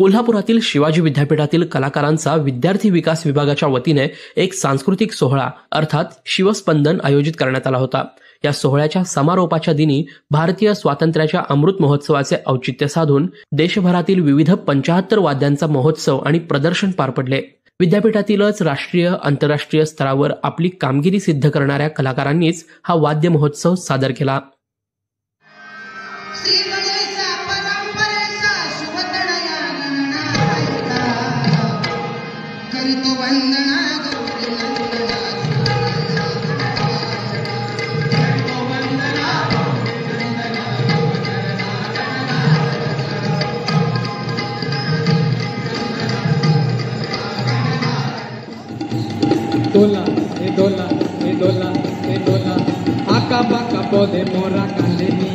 कोल्हापुरातील शिवाजी विद्यापीठातील कलाकारांचा विद्यार्थी विकास विभागाच्या वतीने एक सांस्कृतिक सोहळा अर्थात शिवस्पंदन आयोजित करण्यात आला होता. या सोहळ्याच्या समारोपाच्या दिनी भारतीय स्वातंत्र्याच्या अमृत महोत्सवाचे औचित्य साधून देशभरातील विविध पंचाहत्तर वाद्यांचा महोत्सव आणि प्रदर्शन पार पडले. विद्यापीठातीलच राष्ट्रीय आंतरराष्ट्रीय स्तरावर आपली कामगिरी सिद्ध करणाऱ्या कलाकारांनीच हा वाद्य महोत्सव सादर केला. edola, edola, eh, edola, eh, edola, eh, acaba capo de morra.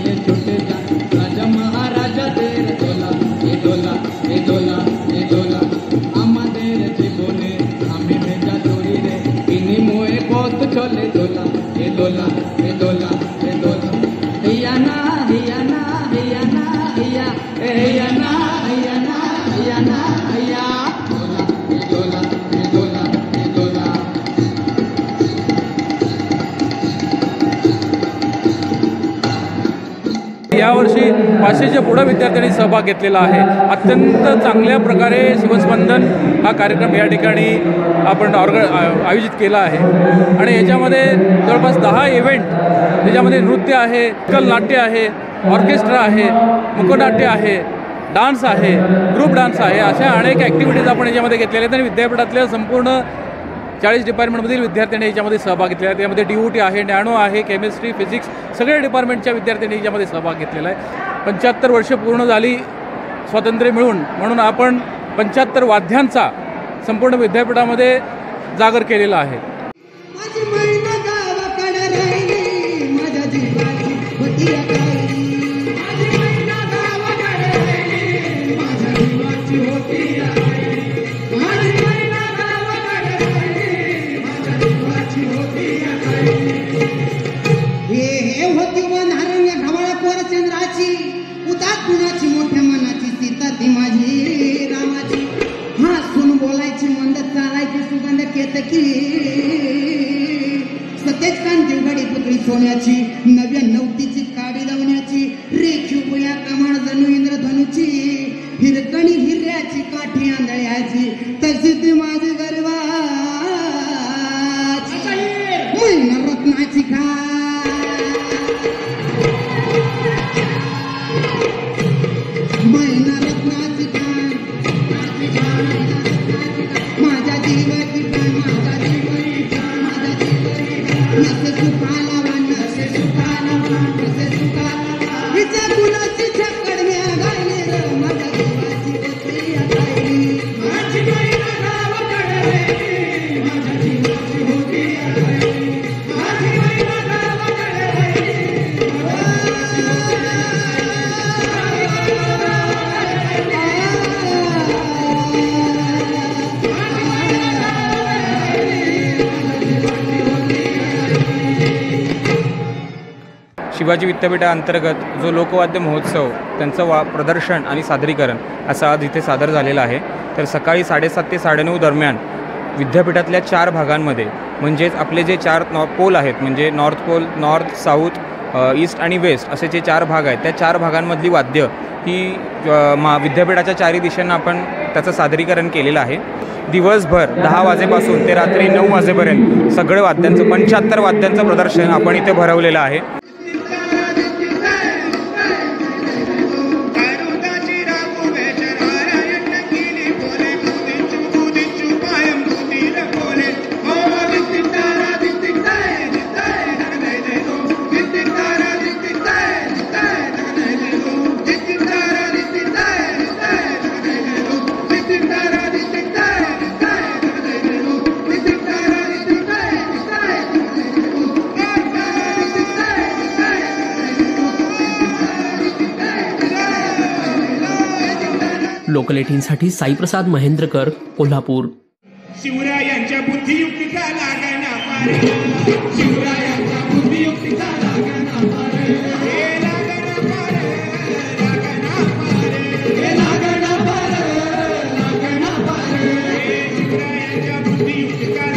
यावर्षी पाचशेच्या पुढं विद्यार्थ्यांनी सहभाग घेतलेला आहे. अत्यंत चांगल्या प्रकारे शिवस्पंदन हा कार्यक्रम या ठिकाणी आपण ऑर्ग आयोजित केला आहे. आणि याच्यामध्ये जवळपास दहा इव्हेंट त्याच्यामध्ये नृत्य आहे कल नाट्य आहे ऑर्केस्ट्रा आहे मुकनाट्य आहे डान्स आहे ग्रुप डान्स आहे अशा अनेक ॲक्टिव्हिटीज आपण याच्यामध्ये घेतलेल्या आहेत आणि विद्यापीठातल्या संपूर्ण चाळीस डिपार्टमेंटमधील विद्यार्थ्यांनी याच्यामध्ये सहभाग घेतलेला आहे. त्यामध्ये डी यू टी आहे नॅनो आहे केमिस्ट्री फिजिक्स सगळ्या डिपार्टमेंटच्या विद्यार्थ्यांनी याच्यामध्ये सहभाग घेतलेला आहे. पंच्याहत्तर वर्ष पूर्ण झाली स्वातंत्र्य मिळून म्हणून आपण पंच्याहत्तर वाद्यांचा संपूर्ण विद्यापीठामध्ये जागर केलेला आहे. उदात कुणाची मोठ्या मनाची सीता? ती माझी रामाची हसून बोलायची मंद चालायची सुगंध केतकी. सतेज कांती गडी पुतळी सोन्याची नव्या नवतीची काडी लावण्याची रेखीव बुया कमाण जणू इंद्रधनुची. हिरकणी हिर्याची काठी आंधळ्याची Thank you. शिवाजी विद्यापीठाअंतर्गत जो लोकवाद्य महोत्सव त्यांचं वा प्रदर्शन आणि सादरीकरण असं आज इथे सादर झालेलं आहे. तर सकाळी साडेसात ते साडेनऊ दरम्यान विद्यापीठातल्या चार भागांमध्ये म्हणजेच आपले जे चार नॉ पोल आहेत म्हणजे north pole north south east आणि वेस्ट असे जे चार भाग आहेत त्या चार भागांमधली वाद्य ही मा विद्यापीठाच्या चारही दिशांना आपण त्याचं सादरीकरण केलेलं आहे. दिवसभर दहा वाजेपासून ते रात्री नऊ वाजेपर्यंत सगळं वाद्यांचं पंच्याहत्तर वाद्यांचं प्रदर्शन आपण इथे भरवलेलं आहे. लोकलेटींसाठी साईप्रसाद महेंद्रकर कोल्हापूर. शिवरायांच्या बुद्धियुक्तीचा लागणा शिवरायांच्या बुद्धियुक्तीचा लागणा you